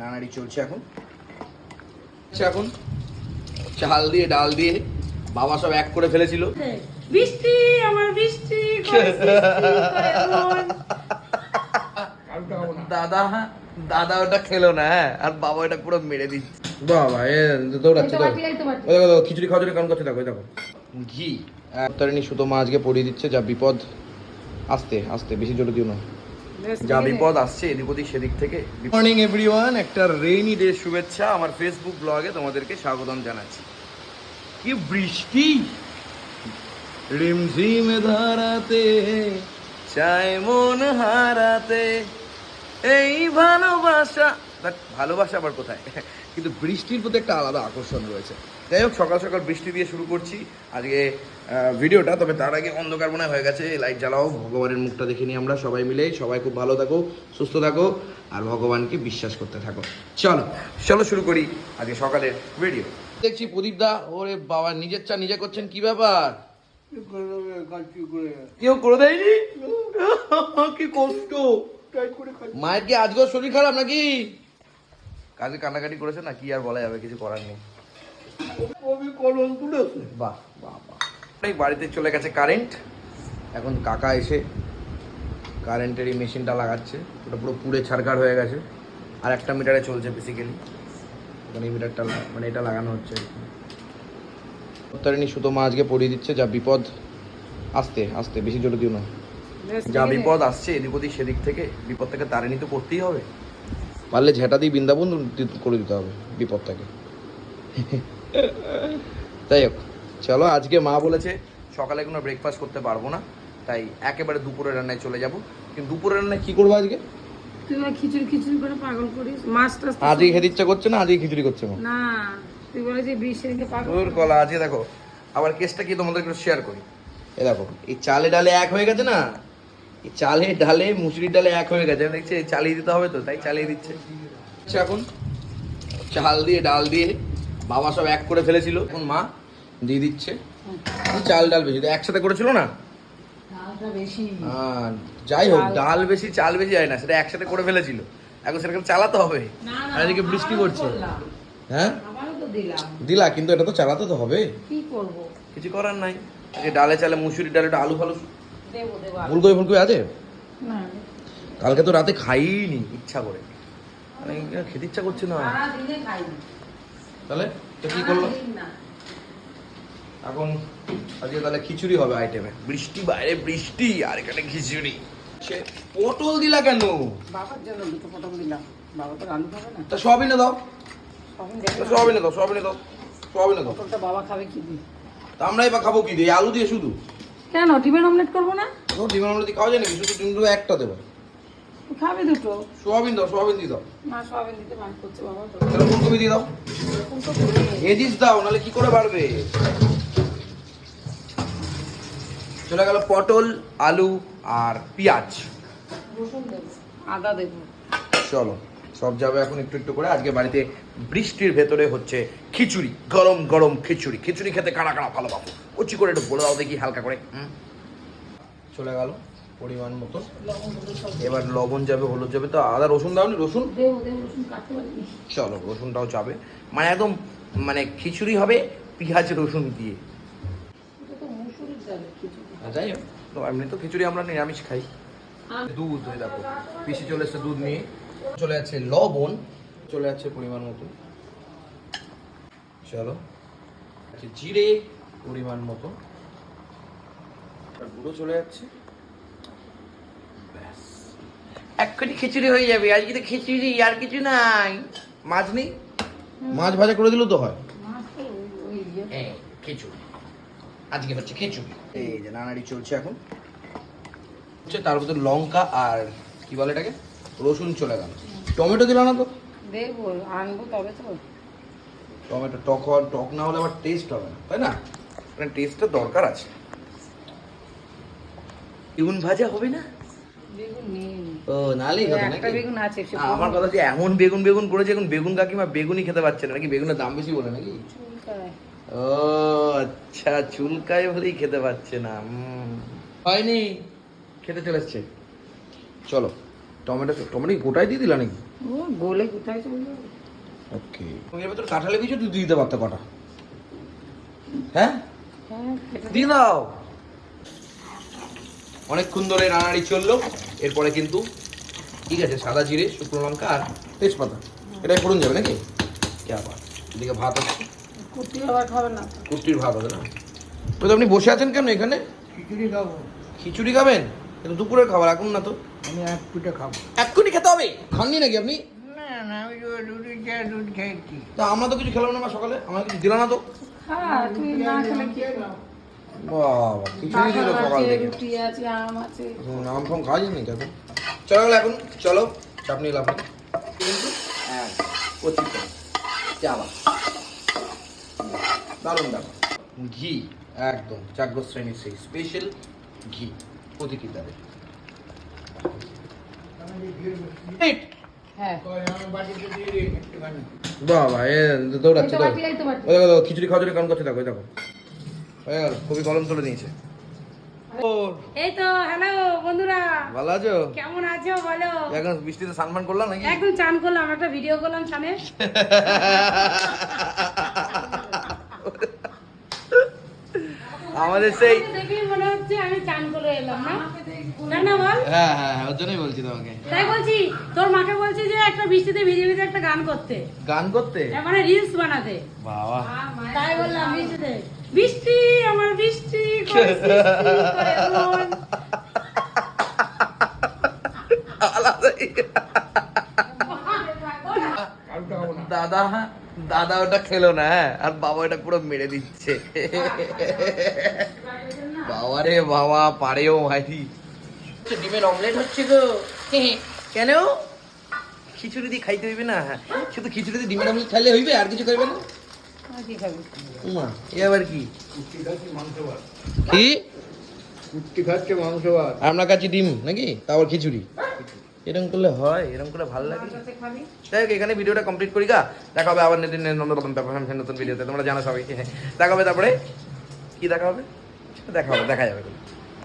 নানাড়ি চলছে এখন। আচ্ছা এখন। চাল দিয়ে ডাল দিয়ে বাবা সব এক করে ফেলেছিল। বৃষ্টি আমার বৃষ্টি করে মন। দাদা দাদা ওটা খেলো না হ্যাঁ আর বাবা ওটা পুরো মেরে দিচ্ছে। বাবা এ দৌড়াচ্ছে খিচুড়ি খাওয়া কেমন করছে দেখো দেখো। ঘি। তারিণী সুতো মা আজকে পরিয়ে দিচ্ছে যা বিপদ। আস্তে আস্তে বেশি জোরে দিও না। যা বিপদ আসছে এদিক ওদিক সেদিক থেকে মর্নিং এভরিওয়ান একটা রেইনি ডে শুভেচ্ছা আমার ফেসবুক ব্লগে তোমাদেরকে স্বাগতম জানাচ্ছি। কি বৃষ্টি? রিমঝিম ধারাতে চায় মন হারাতে। এই ভালোবাসা ভালোবাসা আবার কোথায়? কিন্তু বৃষ্টির প্রতি একটা আলাদা আকর্ষণ রয়েছে। যাই হোক, সকাল সকাল বৃষ্টি দিয়ে শুরু করছি। আজকে ভিডিওটা, তবে তার আগে অন্ধকার মনে হয়ে গেছে লাইট জ্বালাও, ভগবানের মুখটা দেখে নিই আমরা সবাই মিলে। সবাই খুব ভালো থাকো, সুস্থ থাকো, আর ভগবানকে বিশ্বাস করতে থাকো। চলো চলো শুরু করি আজকে সকালের ভিডিও দেখছি প্রদীপ দা, ওরে বাবা, নিজের চা নিজে করছেন, কি ব্যাপার? কেউ করে দেয়নি? কি কষ্ট। মায়ের কি আজকেও শরীর খারাপ নাকি? কাজে কান্নাকাটি করেছে না, কি আর বলা যাবে, কিছু করার নেই। বাহ বাহ বাহ। বাড়িতে চলে গেছে কারেন্ট। এখন কাকা এসে কারেন্টের এই মেশিনটা লাগাচ্ছে। ওটা পুরো পুড়ে ছাড়কার হয়ে গেছে। আর একটা মিটারে চলছে বেসিক্যালি মানে এই মিটারটা মানে এটা লাগানো হচ্ছে তারিণী সুতো মা আজকে পরিয়ে দিচ্ছে। যা বিপদ আস্তে আস্তে বেশি জোরে দিও না। যা বিপদ আসছে এদিক ওদিক সেদিক থেকে বিপদ থেকে তারিণী তো করতেই হবে। পারলে ঝেঁটা দিয়ে বৃন্দাবন করে দিতে হবে বিপদটাকে। যাই হোক চলো আজকে মা বলেছে সকালে কোনো ব্রেকফাস্ট করতে পারব না তাই একেবারে দুপুরের রান্নায় চলে যাব। কিন্তু দুপুরের রান্নায় কি করব আজকে? তুই খিচুড়ি খিচুড়ি করে পাগল করিস মাছ টাছ আজকে খেতে ইচ্ছা করছে না আজকে খিচুড়ি করছে না তুই বলে যে বৃষ্টিকে পাগল কলা আজকে দেখো। আবার কেসটা কি তোমাদের একটু শেয়ার করি? এ দেখো এই চালে ডালে এক হয়ে গেছে না? এই চালে ডালে মুসুরির ডালে এক হয়ে গেছে। দেখছি চালিয়ে দিতে হবে তো তাই চালিয়ে দিচ্ছে। আচ্ছা এখন চাল দিয়ে ডাল দিয়ে বাবা সব এক করে ফেলেছিল। এখন মা দিয়ে দিচ্ছে। চাল ডাল বেশি। একসাথে করেছিল না? যাই হোক ডাল বেশি চাল বেশি যায় না। সেটা একসাথে করে ফেলেছিল। এখন সেরকম চালাতে হবে। আর এদিকে বৃষ্টি করছে হ্যাঁ? দিলা কিন্তু এটা তো চালাতে তো হবে। কিছু করার নাই। ডালে চালে মুসুরি ডালে আলু ফালু ফুলকপি ফুলকপি আছে? কালকে তো রাতে খাইনি ইচ্ছা করে। মানে খেতে ইচ্ছা করছে না। তাহলে তো কি করল? এখন আজকে তাহলে খিচুড়ি হবে আইটেমে বৃষ্টি বাইরে বৃষ্টি আর এখানে খিচুড়ি। সে পটল দিলা কেন? বাবার জন্য দুটো পটল দিলাম। বাবা তো আলু খাবে না। তা সয়াবিনে দাও। তখন তা দেখলাম সয়াবিনে দাও সয়াবিনে দাও সয়াবিনে দাও। পটলটা বাবা খাবে কি দিয়ে? তা আমরাই বা খাব কি দিয়ে? আলু দিয়ে শুধু? কেন? ডিমের অমলেট করব না? তো ডিমের দিয়ে খাওয়া যায় নাকি? শুধু ডিম একটা দেবো। খাবে দুটো? সোয়াবিন দাও সোয়াবিন দিয়ে দাও। না সয়াবিন দিতে মান করছে বাবা তাহলে ফুলকপি দিয়ে দাও। করে ভেজিস দাও নাহলে কি করে পারবে চলে গেল পটল আলু আর পেঁয়াজ। রসুন দেবো আদা দেবো। চলো সব যাবে এখন একটু একটু করে। আজকে বাড়িতে বৃষ্টির ভেতরে হচ্ছে খিচুড়ি গরম গরম খিচুড়ি। খিচুড়ি খেতে কাড়া কাড়া ভালো পাবো কচি করে একটু বলে দাও দেখি হালকা করে। চলে গেল। পরিমাণ মতো। এবার লবণ যাবে হলুদ যাবে। তো আদা রসুন দাও নি রসুন চলো রসুনটাও যাবে। মানে একদম মানে খিচুড়ি হবে পেঁয়াজ রসুন দিয়ে। যাই হোক এমনি তো খিচুড়ি আমরা নিরামিষ খাই। দুধ ওই দেখো পিসি চলে এসছে দুধ নিয়ে। চলে যাচ্ছে লবণ চলে যাচ্ছে পরিমাণ মতো। চলো আচ্ছা জিরে পরিমাণ মতো। আর গুঁড়ো চলে যাচ্ছে। এক্ষুনি খিচুড়ি হয়ে যাবে। আজকে তো খিচুড়ি আর কিছু নাই। মাছ নেই? মাছ ভাজা করে দিলেও তো হয়। খিচুড়ি। আজকে হচ্ছে খিচুড়ি। এই যে নানাড়ি চলছে এখন। হচ্ছে তার ভিতর লঙ্কা আর কি বলে এটাকে? রসুন চলে গেল। টমেটো দিল না তো? দেবো আনব তবে তো। টমেটো টক হওয়ার টক না হলে আবার টেস্ট হবে না তাই না? মানে টেস্টের দরকার আছে। বেগুন ভাজা হবে না? ও নালেই নাকি? বেগুন আছে আমার কথা হচ্ছে এমন বেগুন বেগুন করেছে এখন বেগুন কাকিমা বেগুনই খেতে পারছে না নাকি বেগুনের দাম বেশি বলে নাকি? ও আচ্ছা চুলকায় বলেই খেতে পাচ্ছে না হয়নি খেতে চলে এসছে। চলো টমেটো টমেটো গোটাই দিয়ে দিলা নাকি? গোলে কোথায় ওকে। কাঁঠালে কিছু দুধ দিতে পারতো কটা। হ্যাঁ? হ্যাঁ দিয়ে দাও। অনেকক্ষণ ধরে রান্নাড়ি চলল। এরপরে কিন্তু ঠিক আছে সাদা জিরে শুকনো লঙ্কা আর তেজপাতা। এটাই ফোড়ন যাবে নাকি? কে আবার এদিকে ভাত আছে। কুর্তির ভাত হবে না। তো আপনি বসে আছেন কেন এখানে? খিচুড়ি খাব। খিচুড়ি খাবেন? কিন্তু দুপুরের খাবার এখন না তো। আমি এক পিঠে খাব। এক্ষুনি খেতে হবে? খাননি নাকি আপনি? না না আমি তো আমরা তো কিছু খেলাম না সকালে। আমার কিছু দিলাম না তো? হ্যাঁ তুই না খেলে কি? বাবা খিচুড়ি দিল সকাল থেকে। রুটি আছে আম আছে। আম ফাম খাওয়া যায়নি চলো এখন চলো চাপ নিয়ে লাভ কিন্তু হ্যাঁ কচি চাবা দারুণ ব্যাপার ঘি একদম চাগ্য শ্রেণির সেই স্পেশাল ঘি প্রতিটি তাদের। হ্যাঁ। বাবা এ দৌড়াচ্ছে খিচুড়ি খাওয়ার জন্য কেমন করছে দেখো দেখো। হয়ে গেল খুবই কলম তুলে নিয়েছে। এই তো হ্যালো বন্ধুরা। ভালো আছো? কেমন আছো বলো? এখন বৃষ্টিতে স্নান করলাম নাকি? একদম চান করলাম একটা ভিডিও করলাম ছানে আমাদের সেই দেখেই মনে হচ্ছে আমি চান করে এলাম না? তাই হ্যাঁ হ্যাঁ হ্যাঁ, ওর জন্যই বলছি তোমাকে। তাই বলছি তোর মাকে বলছি যে একটা বৃষ্টিতে ভিজে ভিজে একটা গান করতে। গান করতে? মানে রিলস বানাতে। বাবা। তাই বললাম বৃষ্টিতে বৃষ্টি আমার বৃষ্টি দাদা দাদা ওটা খেলো না হ্যাঁ? আর বাবা ওটা পুরো মেরে দিচ্ছে। বাবা রে বাবা পারেও ভাই ডিমের অমলেট হচ্ছে গো। কেন? খিচুড়ি দিয়ে খাইতে হইবে না শুধু খিচুড়ি দিয়ে ডিমের অমলেট খাইলে হইবে আর কিছু খাইবে না? মাংস ভাত আপনার কাছে ডিম নাকি? তারপর খিচুড়ি? এরকম করলে হয়, এরকম করলে ভালো লাগে। যাই হোক, এখানে ভিডিওটা কমপ্লিট করি গা। দেখা হবে আবার নতুন নতুন নতুন ভিডিওতে। তোমরা জানো সবাই দেখা হবে তারপরে। কি দেখা হবে? দেখা হবে, দেখা যাবে।